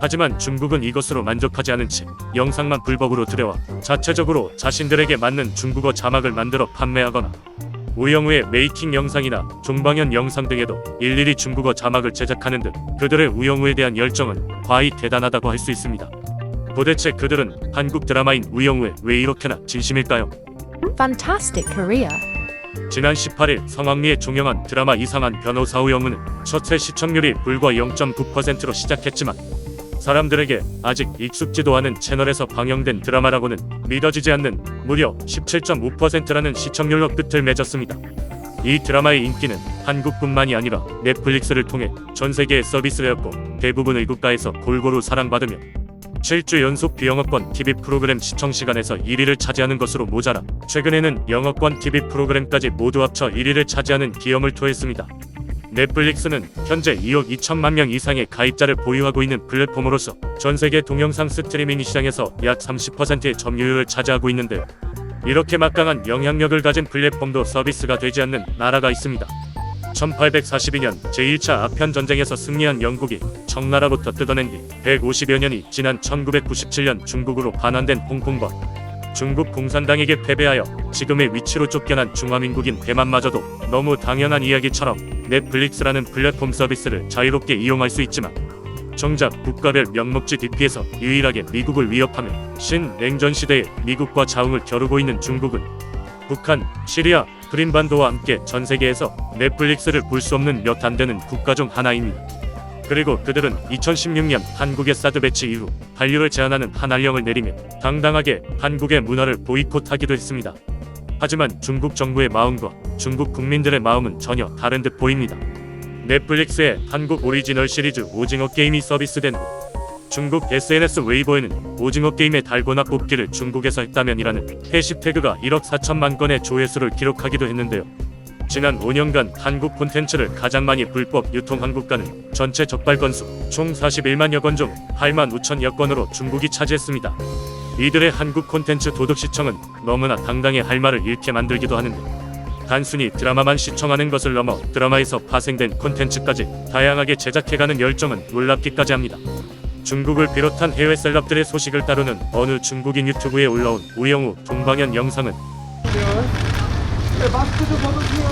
하지만 중국은 이것으로 만족하지 않은 채 영상만 불법으로 들여와 자체적으로 자신들에게 맞는 중국어 자막을 만들어 판매하거나 우영우의 메이킹 영상이나 종방연 영상 등에도 일일이 중국어 자막을 제작하는 등 그들의 우영우에 대한 열정은 과히 대단하다고 할 수 있습니다. 도대체 그들은 한국 드라마인 우영우에 왜 이렇게나 진심일까요? Fantastic Korea. 지난 18일 성황리에 종영한 드라마 이상한 변호사 우영우는 첫회 시청률이 불과 0.9%로 시작했지만 사람들에게 아직 익숙지도 않은 채널에서 방영된 드라마라고는 믿어지지 않는 무려 17.5%라는 시청률로 끝을 맺었습니다. 이 드라마의 인기는 한국뿐만이 아니라 넷플릭스를 통해 전 세계에 서비스되었고 대부분 의 국가에서 골고루 사랑받으며 7주 연속 비영어권 TV 프로그램 시청 시간에서 1위를 차지하는 것으로 모자라 최근에는 영어권 TV 프로그램까지 모두 합쳐 1위를 차지하는 기염을 토했습니다. 넷플릭스는 현재 2억 2천만 명 이상의 가입자를 보유하고 있는 플랫폼으로서 전 세계 동영상 스트리밍 시장에서 약 30%의 점유율을 차지하고 있는데요. 이렇게 막강한 영향력을 가진 플랫폼도 서비스가 되지 않는 나라가 있습니다. 1842년 제1차 아편 전쟁에서 승리한 영국이 청나라부터 뜯어낸 뒤 150여 년이 지난 1997년 중국으로 반환된 홍콩과 중국 공산당에게 패배하여 지금의 위치로 쫓겨난 중화민국인 대만마저도 너무 당연한 이야기처럼 넷플릭스라는 플랫폼 서비스를 자유롭게 이용할 수 있지만 정작 국가별 명목지 DP에서 유일하게 미국을 위협하며 신냉전 시대에 미국과 자웅을 겨루고 있는 중국은 북한, 시리아, 그린반도와 함께 전 세계에서 넷플릭스를 볼 수 없는 몇 안 되는 국가 중 하나입니다. 그리고 그들은 2016년 한국의 사드 배치 이후 한류를 제한하는 한한령을 내리며 당당하게 한국의 문화를 보이콧하기도 했습니다. 하지만 중국 정부의 마음과 중국 국민들의 마음은 전혀 다른 듯 보입니다. 넷플릭스의 한국 오리지널 시리즈 오징어 게임이 서비스된 후 중국 SNS 웨이보에는 오징어 게임의 달고나 뽑기를 중국에서 했다면이라는 해시태그가 1억 4천만 건의 조회수를 기록하기도 했는데요. 지난 5년간 한국 콘텐츠를 가장 많이 불법 유통한 국가는 전체 적발 건수 총 41만여 건 중 8만 5천여 건으로 중국이 차지했습니다. 이들의 한국 콘텐츠 도덕 시청은 너무나 당당해 할 말을 잃게 만들기도 하는데 단순히 드라마만 시청하는 것을 넘어 드라마에서 파생된 콘텐츠까지 다양하게 제작해가는 열정은 놀랍기까지 합니다. 중국을 비롯한 해외 셀럽들의 소식을 다루는 어느 중국인 유튜브에 올라온 우영우 동방연 영상은 네, 마스크 좀 벗으세요.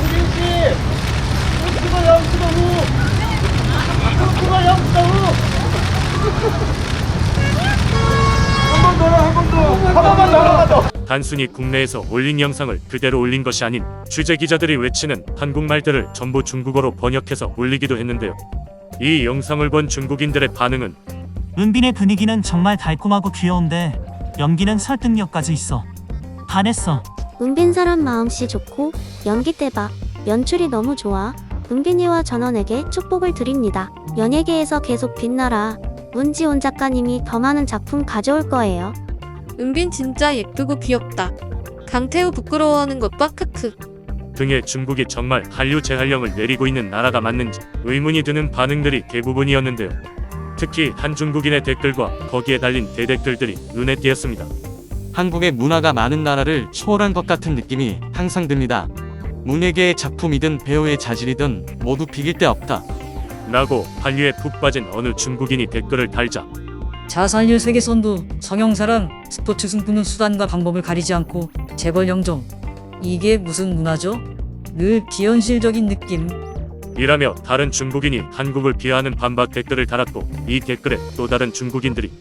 우진 씨! 우치가 양치가 후! 우치가 양치가 후! 한번 더요, 한번 더! 한 번만 더, 한번 더! 단순히 국내에서 올린 영상을 그대로 올린 것이 아닌 취재 기자들이 외치는 한국말들을 전부 중국어로 번역해서 올리기도 했는데요. 이 영상을 본 중국인들의 반응은 은빈의 분위기는 정말 달콤하고 귀여운데 연기는 설득력까지 있어. 반했어. 은빈 사람 마음씨 좋고 연기 대박 연출이 너무 좋아 은빈이와 전원에게 축복을 드립니다 연예계에서 계속 빛나라 문지온 작가님이 더 많은 작품 가져올 거예요 은빈 진짜 예쁘고 귀엽다. 강태우 부끄러워하는 것 봐 크크. 등의 중국이 정말 한류 재활령을 내리고 있는 나라가 맞는지 의문이 드는 반응들이 대부분이었는데요. 특히 한 중국인의 댓글과 거기에 달린 대댓글들이 눈에 띄었습니다. 한국의 문화가 많은 나라를 초월한 것 같은 느낌이 항상 듭니다. 문예계의 작품이든 배우의 자질이든 모두 비길 데 없다. 라고 한류에 푹 빠진 어느 중국인이 댓글을 달자 자살률 세계선두 성형사랑 스포츠 승부는 수단과 방법을 가리지 않고 재벌 영정 이게 무슨 문화죠? 늘 비현실적인 느낌 이라며 다른 중국인이 한국을 비하하는 반박 댓글을 달았고 이 댓글에 또 다른 중국인들이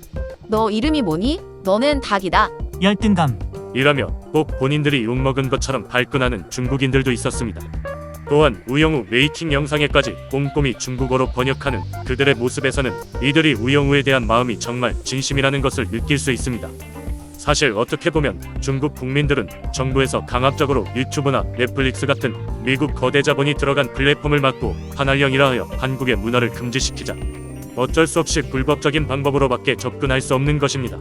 너 이름이 뭐니? 너는 닭이다. 열등감. 이라며 꼭 본인들이 욕먹은 것처럼 발끈하는 중국인들도 있었습니다. 또한 우영우 메이킹 영상에까지 꼼꼼히 중국어로 번역하는 그들의 모습에서는 이들이 우영우에 대한 마음이 정말 진심이라는 것을 느낄 수 있습니다. 사실 어떻게 보면 중국 국민들은 정부에서 강압적으로 유튜브나 넷플릭스 같은 미국 거대 자본이 들어간 플랫폼을 막고 판할령이라 하여 한국의 문화를 금지시키자 어쩔 수 없이 불법적인 방법으로밖에 접근할 수 없는 것입니다.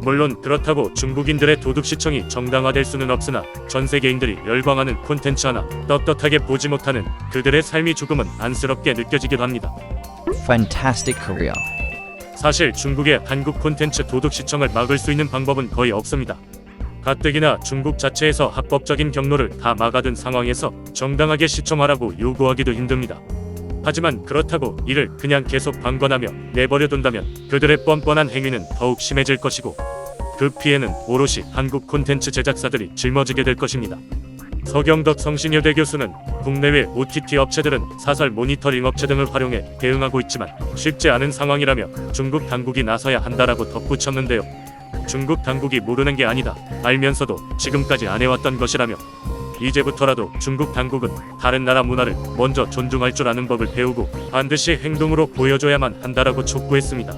물론 그렇다고 중국인들의 도덕 시청이 정당화될 수는 없으나 전 세계인들이 열광하는 콘텐츠 하나 떳떳하게 보지 못하는 그들의 삶이 조금은 안쓰럽게 느껴지기도 합니다. Fantastic Korea. 사실 중국의 한국 콘텐츠 도덕 시청을 막을 수 있는 방법은 거의 없습니다. 가뜩이나 중국 자체에서 합법적인 경로를 다 막아둔 상황에서 정당하게 시청하라고 요구하기도 힘듭니다. 하지만 그렇다고 이를 그냥 계속 방관하며 내버려둔다면 그들의 뻔뻔한 행위는 더욱 심해질 것이고 그 피해는 오롯이 한국 콘텐츠 제작사들이 짊어지게 될 것입니다. 서경덕 성신여대 교수는 국내외 OTT 업체들은 사설 모니터링 업체 등을 활용해 대응하고 있지만 쉽지 않은 상황이라며 중국 당국이 나서야 한다라고 덧붙였는데요. 중국 당국이 모르는 게 아니다. 알면서도 지금까지 안 해왔던 것이라며 이제부터라도 중국 당국은 다른 나라 문화를 먼저 존중할 줄 아는 법을 배우고 반드시 행동으로 보여줘야만 한다라고 촉구했습니다.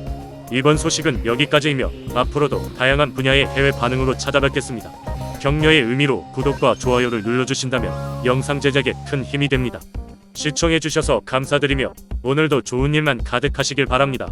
이번 소식은 여기까지이며 앞으로도 다양한 분야의 해외 반응으로 찾아뵙겠습니다. 격려의 의미로 구독과 좋아요를 눌러주신다면 영상 제작에 큰 힘이 됩니다. 시청해주셔서 감사드리며 오늘도 좋은 일만 가득하시길 바랍니다.